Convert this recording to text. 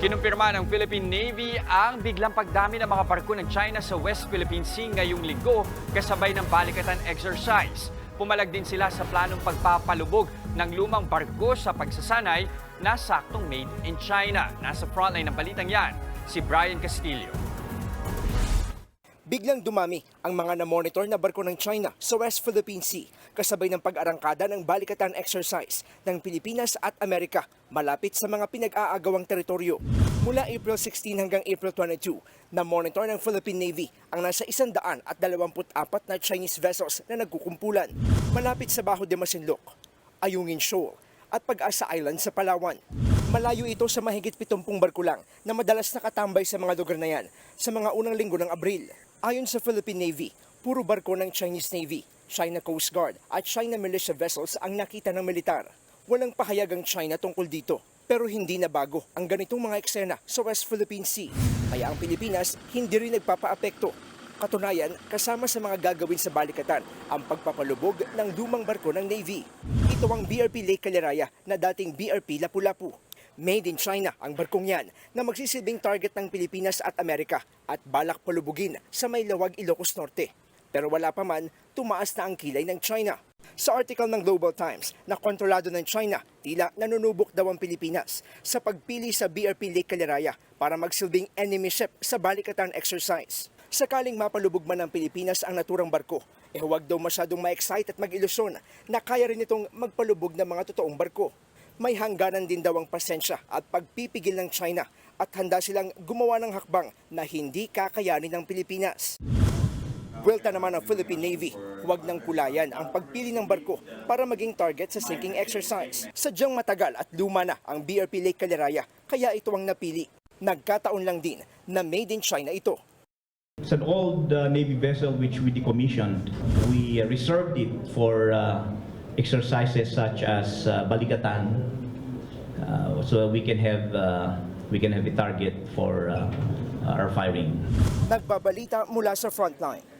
Kinumpirma ng Philippine Navy ang biglang pagdami ng mga barko ng China sa West Philippine Sea ngayong linggo kasabay ng balikatan exercise. Pumalag din sila sa planong pagpapalubog ng lumang barko sa pagsasanay na saktong made in China. Nasa frontline ng balitang yan, si Brian Castillo. Biglang dumami ang mga na-monitor na barko ng China sa West Philippine Sea kasabay ng pag-arangkada ng balikatan exercise ng Pilipinas at Amerika malapit sa mga pinag-aagawang teritoryo. Mula April 16 hanggang April 22, na-monitor ng Philippine Navy ang nasa 124 na Chinese vessels na nagkukumpulan malapit sa Baho de Masinloc, Ayungin Shoal at Pag-asa Island sa Palawan. Malayo ito sa mahigit 70 barko lang na madalas nakatambay sa mga lugar na yan sa mga unang linggo ng Abril. Ayon sa Philippine Navy, puro barko ng Chinese Navy, China Coast Guard at China militia vessels ang nakita ng militar. Walang pahayag ang China tungkol dito. Pero hindi na bago ang ganitong mga eksena sa West Philippine Sea. Kaya ang Pilipinas hindi rin nagpapaapekto Katunayan, kasama sa mga gagawin sa balikatan ang pagpapalubog ng lumang barko ng Navy. Ito ang BRP Lake Caleraya na dating BRP Lapu-Lapu. Made in China ang barkong yan na magsisilbing target ng Pilipinas at Amerika at balak palubugin sa may lawag Ilocos Norte. Pero wala pa man, tumaas na ang kilay ng China. Sa article ng Global Times na kontrolado ng China, tila nanunubok daw ang Pilipinas sa pagpili sa BRP Lake Caleraya para magsilbing enemy ship sa balikatan exercise. Sakaling mapalubog man ng Pilipinas ang naturang barko, eh huwag daw masyadong ma-excite at mag-ilusyon na kaya rin itong magpalubog ng mga totoong barko. May hangganan din daw ang pasensya at pagpipigil ng China at handa silang gumawa ng hakbang na hindi kakayanin ng Pilipinas. Buwelta naman ng Philippine Navy, huwag nang kulayan ang pagpili ng barko para maging target sa sinking exercise. Sadyang matagal at luma na ang BRP Lake Caleraya, kaya ito ang napili. Nagkataon lang din na made in China ito. It's an old uh, Navy vessel which we decommissioned. We uh, reserved it for uh, exercises such as uh, Balikatan, uh, so we can have uh, we can have a target for uh, our firing. Nagbabalita mula sa frontline.